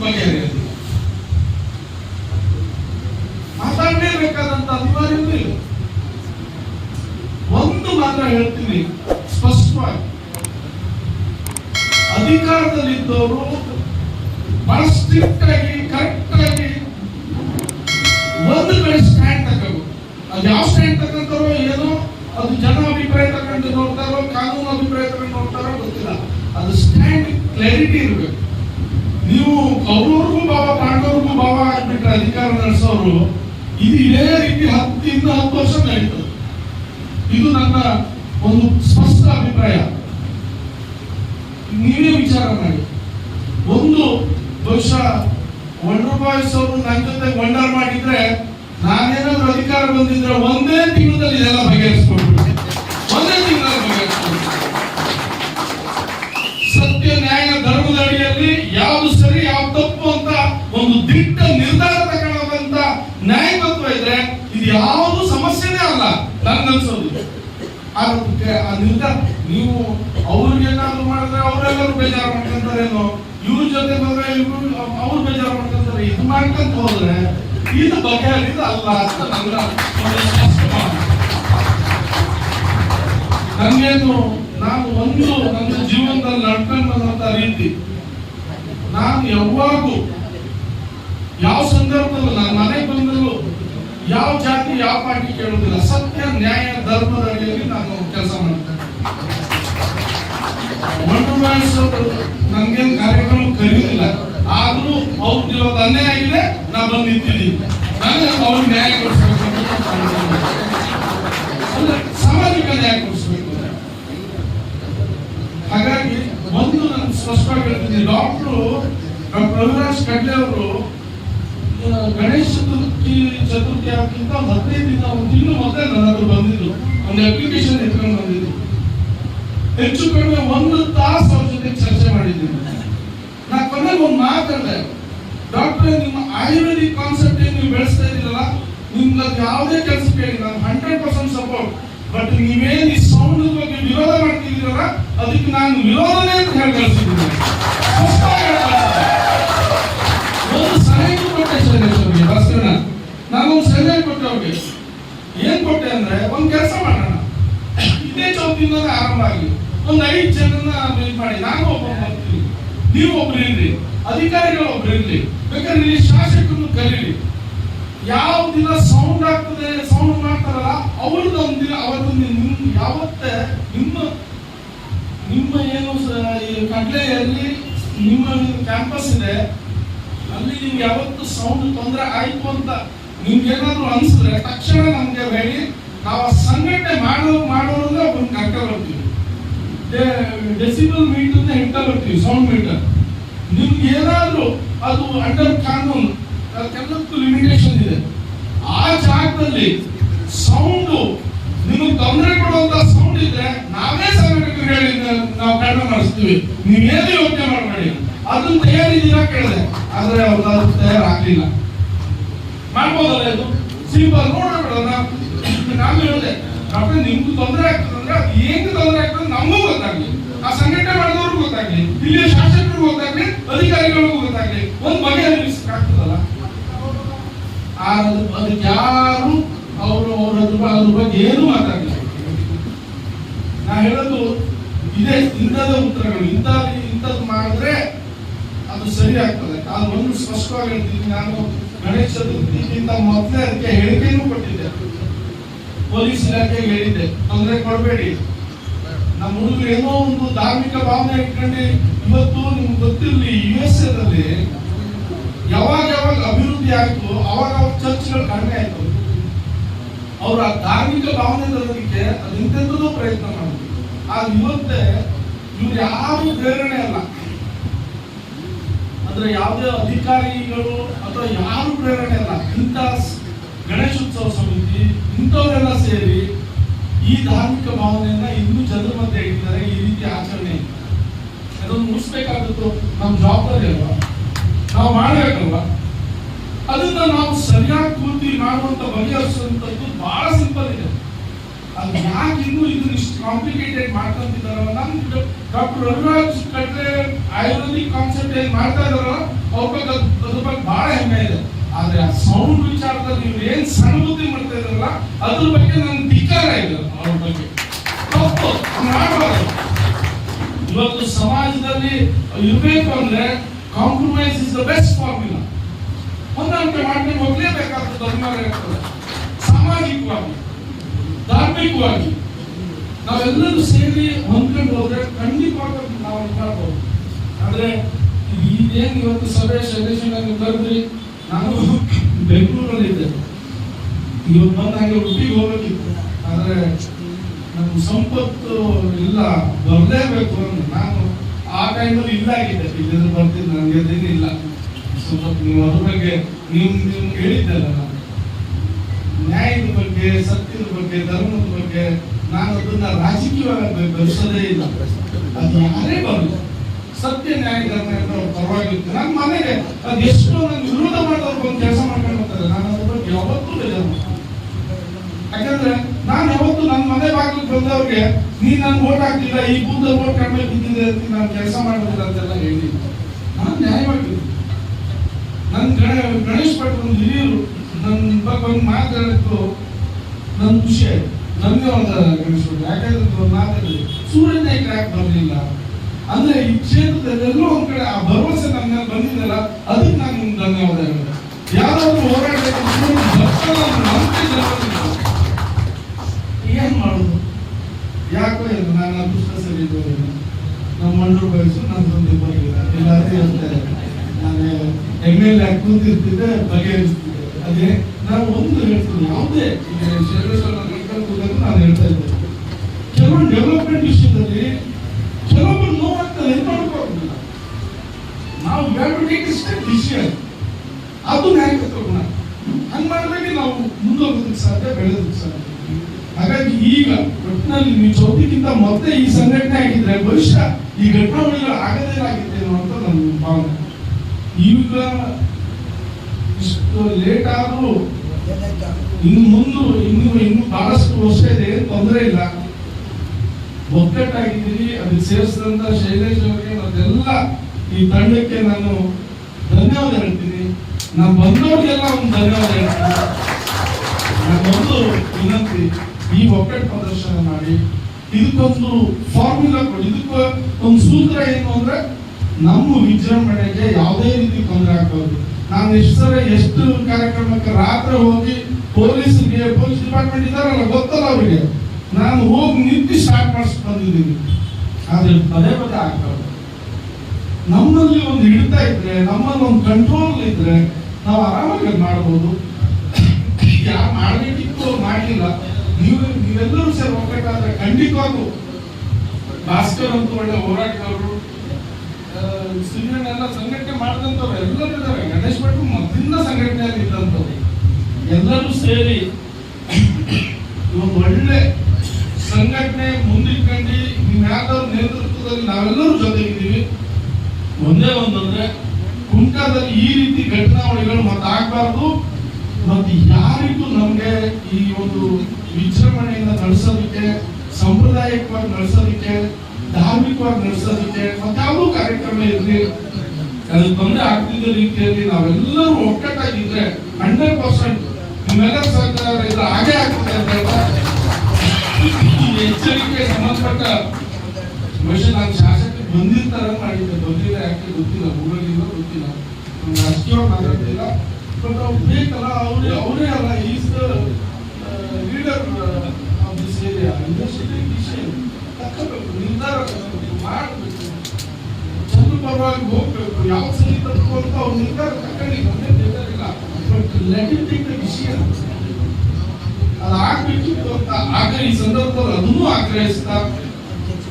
ಬಗೆಹರಿಯೋದು ಮಾತಾಡಲೇಬೇಕಾದಂತ ಅನಿವಾರ್ಯವೂ ಇಲ್ಲ ಒಂದು ಮಾತ್ರ ಹೇಳ್ತೀನಿ ಸ್ಪಷ್ಟವಾಗಿ ಅಧಿಕಾರದಲ್ಲಿದ್ದವರು ಬಹಳ ಸ್ಟ್ರಿಕ್ಟ್ ಆಗಿ ಕರೆಕ್ಟ್ ಆಗಿ ಒಂದು ಕಡೆ ಸ್ಟ್ಯಾಂಡ್ ತಗೋಬೇಕು ಅದು ಯಾವ ಸ್ಟ್ಯಾಂಡ್ ತಗೊಂತಾರೋ ಏನೋ ಅದು ಜನ ಅಭಿಪ್ರಾಯ ತಗೊಂಡು ನೋಡ್ತಾರೋ ಕಾನೂನು ಅಭಿಪ್ರಾಯ ತಗೊಂಡು ನೋಡ್ತಾರೋ ಗೊತ್ತಿಲ್ಲ ಅದು ಸ್ಟ್ಯಾಂಡ್ ಕ್ಲಾರಿಟಿ ಇರಬೇಕು. ನೀವು ಅವ್ರವ್ರಿಗೂ ಬಾಬಾ ಪಾಂಡವ್ರಿಗೂ ಬಾಬಾ ಆಗ್ಬಿಟ್ರೆ ಅಧಿಕಾರ ನಡೆಸೋರು, ಇದು ಇದೇ ರೀತಿ ಹತ್ತಿಂದ ಹತ್ತು ವರ್ಷ ನಡೀತದೆ. ಇದು ನನ್ನ ಒಂದು ಸ್ಪಷ್ಟ ಅಭಿಪ್ರಾಯ. ನೀವೇ ವಿಚಾರ ಮಾಡಿ. ಒಂದು, ಬಹುಶಃ ಬಾಯ್ಸ್ ಅವರು ನನ್ನ ಜೊತೆ ವಂಡರ್ ಮಾಡಿದ್ರೆ ನಾನೇನಾದ್ರೂ ಅಧಿಕಾರ ಬಂದಿದ್ರೆ ಒಂದೇ ತಿಂಗಳಲ್ಲಿ ಇದೆಲ್ಲ ಬಗೆಹರಿಸ್ಕೊಡ್ಬಿಟ್ಟೆ ನಿರ್ಧಾರ ನೀವು ಅವ್ರಿಗೇನಾದ್ರೂ ಮಾಡಿದ್ರೆ ಅವರೆಲ್ಲರೂ ಬೇಜಾರು ಮಾಡ್ಕೊಂತಾರೇನೋ ಇವ್ರ ಜೊತೆ ಬಂದ್ರೆ ಇವ್ರು ಅವ್ರು ಬೇಜಾರು ಮಾಡ್ಕೊಂತಾರೆ. ಇದು ಮಾಡ್ಕೊಂತ ಹೋದ್ರೆ ಇದು ಬಗೆಹರಿದು ಅಲ್ಲ ಅಂತ ನನ್ನ ನಾನು ಒಂದು ನನ್ನ ಜೀವನದಲ್ಲಿ ನಡ್ಕೊಂಡು ರೀತಿ, ನಾನು ಯಾವಾಗೂ ಯಾವ ಸಂದರ್ಭದಲ್ಲೂ ಯಾವ ಜಾತಿ, ಯಾವ ಪಾರ್ಟಿ ಕೇಳುವುದಿಲ್ಲ. ಸತ್ಯ, ನ್ಯಾಯ, ಧರ್ಮದ ಅಡಿಯಲ್ಲಿ ನಾನು ಕೆಲಸ ಮಾಡ್ತೇನೆ ಮಂಟು ನನ್ಗೇನು ಕಾರ್ಯಕ್ರಮ ಕರೀಲಿಲ್ಲ ಆದ್ರೂ ಅವ್ರ ಅನ್ಯಾಯ ಆಗಿದೆ ನಾ ಬಂದು ನಿಂತಿದ್ದೀನಿ. ನಾನು ಅವ್ರು ನ್ಯಾಯ ಕೊಡಿಸ್ಬೇಕು ಸಾಮಾಜಿಕ ನ್ಯಾಯ ಕೊಡಿಸ್ಬೇಕು. ಹಾಗಾಗಿ ಒಂದು ನಾನು ಸ್ಪಷ್ಟವಾಗಿ ಹೇಳ್ತೀನಿ, ಡಾಕ್ಟ್ರು ಡಾಕ್ಟರ್ ರವಿರಾಜ್ ಕಡ್ಲೆ ಅವರು ಗಣೇಶ ಚತುರ್ಥಿ ಆಗಿಂತ ಹದಿನೈದು ದಿನ, ಒಂದು ತಿಂಗಳು ಮೊದಲೇ ನನ್ನ ಒಂದು ಅಪ್ಲಿಕೇಶನ್ ಎತ್ಕೊಂಡು ಬಂದಿದ್ರು. ಹೆಚ್ಚು ಕಡಿಮೆ ಒಂದು ತಾಸು ಅವ್ರ ಜೊತೆ ಚರ್ಚೆ ಮಾಡಿದ್ದೀನಿ. ನಾ ಕೊನೆಗೆ ಒಂದು ಮಾತಾಡಿದೆ ಡಾಕ್ಟರ್, ನಿಮ್ಮ ಆಯುರ್ವೇದಿಕ್ ಕಾನ್ಸೆಪ್ಟ್ ಏನು ನೀವು ಬೆಳೆಸ್ತಾ ಇದ್ದೀರಲ್ಲ ನಿಮ್ಗೆ ಯಾವುದೇ ಕೆಲಸ ಕೇಳಿ ನಾನು ಹಂಡ್ರೆಡ್ ಪರ್ಸೆಂಟ್ ಸಪೋರ್ಟ್ ಬಟ್ ನೀವೇನು ಈ ಸೌಂಡ್ ಬಗ್ಗೆ ವಿರೋಧ ಮಾಡ್ತಿದ್ದೀರಲ್ಲ, ಅದಕ್ಕೆ ನಾನು ವಿರೋಧನೇ ಅಂತ ಹೇಳಿ ಕಳಿಸಿದ್ದೀನಿ ಒಂದ್ ಐದು ಜನನ್ನ ಮೀಟ್ ಮಾಡಿ, ನಾನು ಒಬ್ಬ ಬರ್ತೀನಿ ನೀವು ಒಬ್ರು ಇರ್ರಿ ಅಧಿಕಾರಿಗಳು ಒಬ್ರು ಇರ್ಲಿ, ಬೇಕಾದ್ರೆ ಇಲ್ಲಿ ಶಾಸಕರನ್ನು ಕರೀರಿ. ಯಾವ ದಿನ ಸೌಂಡ್ ಆಗ್ತದೆ ಸೌಂಡ್ ಮಾಡ್ತಾರಲ್ಲ, ಅವ್ರದ್ದು ಒಂದು ದಿನ, ಅವತ್ತು ನಿಮ್ ಯಾವತ್ತೇ, ನಿಮ್ಮ ನಿಮ್ಮ ಏನು ಕಡ್ಲೆಯಲ್ಲಿ ನಿಮ್ಮ ಕ್ಯಾಂಪಸ್ ಇದೆ, ಅಲ್ಲಿ ನಿಮ್ಗೆ ಯಾವತ್ತು ಸೌಂಡ್ ತೊಂದರೆ ಆಯ್ತು ಅಂತ ನಿಮ್ಗೆ ಏನಾದ್ರು ಅನ್ಸಿದ್ರೆ ತಕ್ಷಣ ನಮ್ಗೆ ಹೇಳಿ, ನಾವು ಸಂಘಟನೆ ಮಾಡೋ ಬರ್ತೀವಿ ಡೆಸಿಬಲ್ ಮೀಟರ್ ಹಿಡ್ಕ ಬರ್ತೀವಿ ಸೌಂಡ್ ಮೀಟರ್ ನಿಮ್ಗೆ ಏನಾದರೂ ಅದು ಅಂಡರ್ ಕಾನೂನು ಅದಕ್ಕೆಲ್ಲಕ್ಕೂ ಲಿಮಿಟೇಷನ್ ಇದೆ. ಆ ಜಾಗದಲ್ಲಿ ಸೌಂಡು ನಿಮಗೆ ತೊಂದರೆ ಕೊಡುವಂತ ಸೌಂಡ್ ಇದ್ರೆ ನಾವೇ ಸಂಘಟಕರು ಹೇಳಿ ನಾವು ಕಡಿಮೆ ಮಾಡಿಸ್ತೀವಿ. ನೀವೇನು ಯೋಚನೆ ಮಾಡಬೇಡಿ? ಅದನ್ನ ತಯಾರಿದ್ದೀರಾ ಕೇಳಿದೆ. ಆದ್ರೆ ಅವ್ರು ಅದು ತಯಾರಾಗ್ಲಿಲ್ಲ. ಮಾಡ್ಬೋದಲ್ಲ ಇದು? ಸಿಂಪಲ್ ನೋಡಬೇಡ ನಾನು ಹೇಳಿದೆ ಡಾಕ್ಟರ್ ನಿಮ್ಗೂ ತೊಂದರೆ ಆಗ್ತದಂದ್ರೆ ಅದು ಹೆಂಗ್ ತೊಂದರೆ ಆಗ್ತದೆ ನಮಗೂ ಗೊತ್ತಾಗ್ಲಿ ಆ ಸಂಘಟನೆ ಮಾಡಿದವ್ರಿಗೂ ಗೊತ್ತಾಗ್ಲಿ ಶಾಸಕರು ಶಾಸಕರಿಗೂ ಅಧಿಕಾರಿಗಳು ಅಧಿಕಾರಿಗಳಿಗೂ ಒಂದು ಆ ಅದು- ಅದಕ್ಕೆ ಯಾರು ಅವರು ಅವ್ರ ಅದ್ರ ಬಗ್ಗೆ ಏನು ಮಾತಾಡಲಿಲ್ಲ. ನಾ ಹೇಳೋದು, ಇದೇ ಇಂಥದ ಉತ್ತರಗಳು. ಇಂಥ ಇಂಥದ್ದು ಮಾಡಿದ್ರೆ ಅದು ಸರಿ ಆಗ್ತದೆ. ನಾನು ಒಂದು ಸ್ಪಷ್ಟವಾಗಿ ಹೇಳ್ತೀನಿ. ನಾನು ಗಣೇಶ ಚತುರ್ಥಿಗಿಂತ ಮೊದಲೇ ಅದಕ್ಕೆ ಹೇಳಿಕೆಯನ್ನು ಕೊಟ್ಟಿದ್ದೆ. ಪೊಲೀಸ್ ಇಲಾಖೆಗೆ ಹೇಳಿದ್ದೆ. ತೊಂದರೆ ಕೊಡಬೇಡಿ. ನಮ್ಮ ಹುಡುಗರು ಏನೋ ಒಂದು ಧಾರ್ಮಿಕ ಭಾವನೆ ಇಟ್ಕೊಂಡು, ಇವತ್ತು ನಿಮ್ಗೆ ಗೊತ್ತಿರಲಿ ಯು ಎಸ್ ಎದಲ್ಲಿ ಯಾವಾಗ ಯಾವಾಗ ಅಭಿವೃದ್ಧಿ ಆಯ್ತು, ಅವಾಗ ಅವ್ರ ಚರ್ಚ್ಗಳು ಕಡಿಮೆ ಆಯ್ತು. ಅವರ ಧಾರ್ಮಿಕ ಭಾವನೆ ತರೋದಕ್ಕೆ ಅದು ಇಂತೆಂಥದೋ ಪ್ರಯತ್ನ ಮಾಡಿದ್ರು. ಆದ್ರೆ ಇವತ್ತೆ ಇವ್ರು ಯಾರು ಪ್ರೇರಣೆ ಅಲ್ಲ. ಅಂದ್ರೆ ಯಾವುದೇ ಅಧಿಕಾರಿಗಳು ಅಥವಾ ಯಾರು ಪ್ರೇರಣೆ ಅಲ್ಲ. ಇಂಥ ಗಣೇಶೋತ್ಸವ ಸಮಿತಿ, ಇಂಥವರೆಲ್ಲ ಸೇರಿ ಈ ಧಾರ್ಮಿಕ ಭಾವನೆಯನ್ನ ಇನ್ನೂ ಜನರ ಮಧ್ಯೆ ಇಟ್ಟಿದ್ದಾರೆ, ಈ ರೀತಿ ಆಚರಣೆ. ಅದನ್ನು ಮುಗಿಸ್ಬೇಕಾದದ್ದು ನಮ್ಮ ಜವಾಬ್ದಾರಿ ಅಲ್ವಾ? ನಾವು ಮಾಡಬೇಕಲ್ವಾ? ಅದನ್ನ ನಾವು ಸರಿಯಾಗಿ ಕೂತಿ ಮಾಡುವಂತ ಬಗೆಹರಿಸುವಂತದ್ದು ಬಹಳ ಸಿಂಪಲ್ ಇದೆ. ಅದು ಯಾಕೆ ಇನ್ನೂ ಇದನ್ನ ಇಷ್ಟು ಕಾಂಪ್ಲಿಕೇಟೆಡ್ ಮಾಡ್ಕೊಂತಿದಾರಲ್ಲ ನಮ್ doctor Raviraj Katre ayurvedic concept ಏನ್ ಮಾಡ್ತಾ ಇದಾರಲ್ಲ ಅವ್ರ ಬಗ್ಗೆ ಅದ್- ಅದ್ರ ಬಗ್ಗೆ ಬಹಳ ಹೆಮ್ಮೆ ಇದೆ. ಆದ್ರೆ ಆ ಸೌಂಡ್ ವಿಚಾರದಲ್ಲಿ ನೀವು ಏನ್ ಸಣ್ಣ ಬುದ್ಧಿ ಮಾಡ್ತಾ ಇದಾರಲ್ಲ ಅದ್ರ ಬಗ್ಗೆ ನನ್ ಧಿಕ್ಕಾರ ಇದೆ. ಅವ್ರ ಬಗ್ಗೆ. ತಪ್ಪು ಮಾಡಬಾರ್ದು ಇವತ್ತು ಸಮಾಜದಲ್ಲಿ ಇರಬೇಕು ಅಂದ್ರೆ compromise is the best formula ಹೊಂದಾಣಿಕೆ ಮಾಡಿ ಹೋಗ್ಲೇಬೇಕಾಗ್ತದೆ ಅನಿವಾರ್ಯ ಆಗ್ತದೆ ಸಾಮಾಜಿಕವಾಗಿ ಧಾರ್ಮಿಕವಾಗಿ. ನಾವೆಲ್ಲರೂ ಸೇರಿ ಹೊಂದ್ಕೊಂಡು ಹೋದ್ರೆ ಖಂಡಿತವಾಗಿ ನಾವು ಇದು ಆದರೆ ಅಂದ್ರೆ ಇದೇನು ಇವತ್ತು ಸಭೆ ಸದಸ್ಯನಾಗಿ ಕರೆದ್ರಿ ನಾನು ಬೆಂಗಳೂರಲ್ಲಿ ಇದ್ದೆ ಇವತ್ತು ಹಾಗೆ ಉಡುಪಿಗೆ ಹೋಗ್ಬೇಕಿತ್ತು. ಆದ್ರೆ ನಮ್ಮ ಸಂಪತ್ತು ಇಲ್ಲ, ಬರಲೇಬೇಕು ಅಂತ ನಾನು ಆ ಟೈಮಲ್ಲಿ ಇಲ್ಲಾಗಿದ್ದೆ ಇಲ್ಲದ್ರೆ ಬರ್ತೀನಿ, ನನಗೆ ಅದೇನು ಇಲ್ಲ. ಸಂಪತ್ತು ನೀವು ಅದ್ರ ಬಗ್ಗೆ, ನೀವು ನೀವು ಹೇಳಿದ್ದಲ್ಲ ನಾನು. ನ್ಯಾಯದ ಬಗ್ಗೆ, ಸತ್ಯದ ಬಗ್ಗೆ, ಧರ್ಮದ ಬಗ್ಗೆ ನಾನು ಅದನ್ನ ರಾಜಕೀಯವಾಗಿ ಬೆಳೆಸೋದೇ ಇಲ್ಲ. ಅದು ಯಾರೇ ಬರಲಿ ಸತ್ಯ, ನ್ಯಾಯ, ಧರ್ಮ ಪರವಾಗಿತ್ತು ನನ್ನ ಮನೆಗೆ ಅದು ಎಷ್ಟೋ ನನ್ನ ವಿರೋಧ ಮಾಡೋರು ಬಂದು ಕೆಲಸ ಮಾಡ್ಕೊಂಡು ಬರ್ತಾರೆ ನಾನು ಅದ್ರ ಬಗ್ಗೆ ಯಾವತ್ತೂ ಬೇಜಾರು. ಯಾಕಂದ್ರೆ ನಾನು ಯಾವತ್ತು ನನ್ನ ಮನೆ ಬಾಗಿಲಿಗೆ ಬಂದವ್ರಿಗೆ ನೀ ನನ್ ಓಟ್ ಹಾಕ್ತಿಲ್ಲ, ಈ ಬೂತ್ ಓಟ್ ಕಡಿಮೆ ಬಿದ್ದಿದೆ ಅಂತ ನಾನು ಕೆಲಸ ಮಾಡೋದಿಲ್ಲ ಅಂತೆಲ್ಲ ಹೇಳಿ ನಾನು ನ್ಯಾಯವಾಗಿದ್ದೀನಿ ನನ್ನ ಗಣ, ಗಣೇಶ್ ಒಂದು ಹಿರಿಯರು ನನ್ನ ಬಗ್ಗೆ ಒಂದು ಮಾತಾಡಿದ್ದು ನನ್ನ ಖುಷಿ ಆಯ್ತು. ನನಗೆ ಒಂದು ಗಣೇಶ್ ಭಟ್. ಯಾಕಂದ್ರೆ ಒಂದು ಮಾತಾಡಿದ್ರು ಸೂರ್ಯ ಯಾಕೆ ಬರಲಿಲ್ಲ. ಅಂದ್ರೆ ಈ ಕ್ಷೇತ್ರದಲ್ಲಿ ಎಲ್ಲೋ ಒಂದ್ ಕಡೆ ಆ ಭರವಸೆ ನನ್ನ ಬಂದಿದ್ದಲ್ಲ ಅದಕ್ಕೆ ನಾನು ನಿಮ್ಗೆ ಧನ್ಯವಾದ ಹೇಳಿದೆ ಯಾರಾದ್ರೂ ಹೋರಾಡಬೇಕು ನಂಬಿಕೆ ಜನರಲ್ಲಿ ಏನ್ ಮಾಡುದು ಏನು ನಾನು ಅದೃಷ್ಟ ಸರಿ ಇದ್ದವರೇನು ನಮ್ಮ ಮಂಡ್ರು ಬಯಸು ನಂದೊಂದು ಬರಲಿಲ್ಲ ಎಲ್ಲಾದ್ರೂ ಹೇಳ್ತಾರೆ. ನಾನು ಎಣ್ಣೆಯಲ್ಲಿ ಎಲ್ ಎ ಕೂತಿರ್ತಿದ್ದೆ ಬಗೆಹರಿಸ್ತಿದ್ದೆ. ಅದೇ ನಾನು ಒಂದು ಹೇಳ್ತೀನಿ, ಯಾವುದೇ ನಾನು ಹೇಳ್ತಾ ಇದ್ದೆ ಕೆಲವೊಂದು ಡೆವಲಪ್ಮೆಂಟ್ ವಿಷಯದಲ್ಲಿ ಕೆಲವೊಬ್ಬರು ನೋವಾಗ್ತದೆ ಏನು ಮಾಡ್ಕೋದಿಲ್ಲ ನಾವು ಸ್ಟೆಪ್ ಡಿಸಿಷನ್ ಅದು ನಾಯಕತ್ವ ಗುಣ. ಹಂಗೆ ಮಾಡಿದಾಗ ನಾವು ಮುಂದೋಗೋದಕ್ಕೆ ಸಾಧ್ಯ, ಬೆಳೆಯೋದಕ್ಕೆ ಸಾಧ್ಯ. ಹಾಗಾಗಿ ಈಗ ಒಟ್ಟಿನಲ್ಲಿ ನೀವು ಚೌತಿಗಿಂತ ಮೊದಲೇ ಈ ಸಂಘಟನೆ ಆಗಿದ್ರೆ ಭವಿಷ್ಯ ಈ ಘಟನಾವಳಿಗಳು ಆಗದೇ ಆಗಿದೆ ಅಂತ ನನ್ನ ಭಾವನೆ. ಈಗ ಇಷ್ಟು ಲೇಟ್ ಆದರೂ ಇನ್ನು ಮುಂದೆ ಇನ್ನು ಇನ್ನು ಬಹಳಷ್ಟು ವರ್ಷ ಇದೆ, ತೊಂದರೆ ಇಲ್ಲ. ಒಗ್ಗಟ್ಟಾಗಿದ್ದೀರಿ ಅದಕ್ಕೆ ಸೇರಿಸಿದಂತ ಶೈಲೇಶ್ ಅವರಿಗೆ ಮತ್ತೆಲ್ಲ ಈ ತಂಡಕ್ಕೆ ನಾನು ಧನ್ಯವಾದ ಹೇಳ್ತೀನಿ. ನಾನು ಬಂದವ್ರಿಗೆಲ್ಲ ಒಂದು ಧನ್ಯವಾದ ಹೇಳ್ತೀನಿ. ನನ್ನೊಂದು ವಿನಂತಿ. ಈ ಒಕ್ಕಟ್ಟು ಪ್ರದರ್ಶನ ಮಾಡಿ, ಇದಕ್ಕೊಂದು ಫಾರ್ಮುಲಾ ಕೊಡಿ, ಇದಕ್ಕೆ ಒಂದು ಸೂತ್ರ ಏನು ಅಂದ್ರೆ, ನಮ್ಮ ವಿಜೃಂಭಣೆಗೆ ಯಾವುದೇ ರೀತಿ ತೊಂದರೆ ಆಗ್ಬಾರ್ದು. ನಾನು ಎಷ್ಟು ಸಲ ಎಷ್ಟು ಕಾರ್ಯಕ್ರಮಕ್ಕೆ ರಾತ್ರಿ ಹೋಗಿ ಪೊಲೀಸ್ಗೆ ಪೊಲೀಸ್ ಡಿಪಾರ್ಟ್ಮೆಂಟ್ ಇದಾರಲ್ಲ ಗೊತ್ತಲ್ಲ ಅವರಿಗೆ. ನಾನು ಹೋಗಿ ನಿಂತು ಸ್ಟಾರ್ಟ್ ಮಾಡಿಸ್ ಬಂದಿದ್ದೀನಿ. ಆದ್ರೆ ಪದೇ ಪದೇ ಆಗ್ಬಾರ್ದು. ನಮ್ಮಲ್ಲಿ ಒಂದು ಹಿಡಿತ ಇದ್ರೆ, ನಮ್ಮಲ್ಲಿ ಒಂದು ಕಂಟ್ರೋಲ್ ಇದ್ರೆ, ನಾವು ಆರಾಮಾಗಿ ಮಾಡ್ಬೋದು. ಯಾರು ಮಾಡಬೇಕಿತ್ತು, ಮಾಡ್ಲಿಲ್ಲ. ನೀವು ನೀವೆಲ್ಲರೂ ಸೇರಿ ಹೋಗ್ಬೇಕಾದ್ರೆ ಖಂಡಿತವಾಗೂ ಭಾಸ್ಕರ್ ಅಂತ ಒಳ್ಳೆ ಹೋರಾಟಗಾರರು ಎಲ್ಲ ಸಂಘಟನೆ ಮಾಡಿದಂಥವ್ರು ಎಲ್ಲರೂ ಇದ್ದಾರೆ. ಗಣೇಶ್ ಭಟ್ರು ಮೊದಲಿಂದ ಸಂಘಟನೆಯಲ್ಲಿ ಇದ್ದಂಥವ್ರು. ಎಲ್ಲರೂ ಸೇರಿ ಒಂದು ಒಳ್ಳೆ ಸಂಘಟನೆ ಮುಂದಿಟ್ಕೊಂಡು ನಿಮ್ಯಾವ್ದಾದ್ರು ನೇತೃತ್ವದಲ್ಲಿ ನಾವೆಲ್ಲರೂ ಜೊತೆಗಿದ್ದೀವಿ. ಒಂದೇ ಒಂದಂದ್ರೆ ಕುಂಟಾದಲ್ಲಿ ಈ ರೀತಿ ಘಟನಾವಳಿಗಳು ಮತ್ತೆ ಆಗ್ಬಾರ್ದು ಮತ್ತೆ ಯಾರಿಗೂ ನಮಗೆ ಈ ಒಂದು ವಿಜೃಂಭಣೆಯಿಂದ ನಡೆಸೋದಕ್ಕೆ, ಸಾಂಪ್ರದಾಯಿಕವಾಗಿ ನಡೆಸೋದಕ್ಕೆ, ಧಾರ್ಮಿಕವಾಗಿ ನಡೆಸೋದಕ್ಕೆ ಮತ್ತೆ ಯಾವುದೂ ಕಾರ್ಯಕ್ರಮ ಇರಲಿ, ಅದು ತೊಂದರೆ ಆಗ್ತಿದ್ದ ರೀತಿಯಲ್ಲಿ ನಾವೆಲ್ಲರೂ ಒಕ್ಕಟ್ಟಾಗಿದ್ರೆ ಹಂಡ್ರೆಡ್ ಪರ್ಸೆಂಟ್ ನಿಮ್ಮೆಲ್ಲ ಸರ್ಕಾರ ಇದ್ರೆ ಹಾಗೆ ಆಗ್ತದೆ ಅಂತ ಎಚ್ಚರಿಕೆ ಸಂಬಂಧಪಟ್ಟ ಬಹುಶಃ ನಾನು ಶಾಸಕ ಬಂದಿರ್ತಾರ ಮಾಡಿದ್ದೆ ಬಂದಿಲ್ಲ ಯಾಕೆ ಗೊತ್ತಿಲ್ಲ ಊರಲ್ಲಿಲ್ಲ ಗೊತ್ತಿಲ್ಲ. ಅಷ್ಟೇ ಮಾತಾಡ್ತಿಲ್ಲ. ಬಟ್ ಅವ್ರು ಬೇಕಲ್ಲ, ಅವರೇ ಅವರೇ ಅಲ್ಲ is leader of this area industry decision ತಕ್ಕಬೇಕು ನಿರ್ಧಾರ ತಗೋಬೇಕು, ಮಾಡಬೇಕು ಚಂದ್ರ ಪರವಾಗಿ ಹೋಗಬೇಕು ಯಾವ ಸರಿ ತಪ್ಪು ಅವ್ರು ನಿರ್ಧಾರ ತಗೊಂಡು ನಿರ್ಧಾರ ಇಲ್ಲ but let it take the decision ಅದು ಆಗ್ಬೇಕಿತ್ತು ಅಂತ ಆಗ ಈ ಸಂದರ್ಭದಲ್ಲಿ ಅದನ್ನೂ ಆಗ್ರಹಿಸ್ತಾ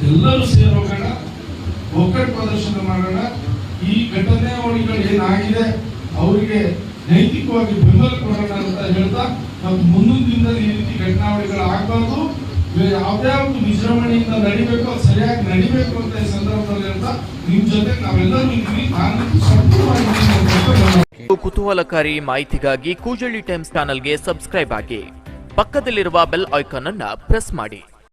ಎಲ್ಲರೂ ಸೇರೋಗೋಣ ಒಕ್ಕಟ್ಟು ಪ್ರದರ್ಶನ ಮಾಡೋಣ ಈ ಘಟನೆ ಏನಾಗಿದೆ? ಅವರಿಗೆ ನೈತಿಕವಾಗಿ ಬೆಂಬಲ ಕೊಡೋಣ ಅಂತ ಹೇಳ್ತಾ ಮತ್ತು ಮುಂದಿನ ದಿನದಲ್ಲಿ ಈ ರೀತಿ ಘಟನಾವಳಿಗಳು ಆಗಬಾರ್ದು. ಒಂದು ವಿಜೃಂಭಣೆಯಿಂದ ನಡಿಬೇಕು, ಅದು ಸರಿಯಾಗಿ ನಡಿಬೇಕು ಅಂತ ಈ ಸಂದರ್ಭದಲ್ಲಿ ಅಂತ ನಿಮ್ ಜೊತೆ ನಾವೆಲ್ಲರೂ ಇದ್ದೀವಿ. ನಾನು ಸಂಪೂರ್ಣವಾಗಿ ಕುತೂಹಲಕಾರಿ ಮಾಹಿತಿಗಾಗಿ ಕೂಜಳ್ಳಿ ಟೈಮ್ಸ್ ಚಾನಲ್ಗೆ ಸಬ್ಸ್ಕ್ರೈಬ್ ಆಗಿ. ಪಕ್ಕದಲ್ಲಿರುವ ಬೆಲ್ ಐಕಾನ್ ಅನ್ನ ಪ್ರೆಸ್ ಮಾಡಿ.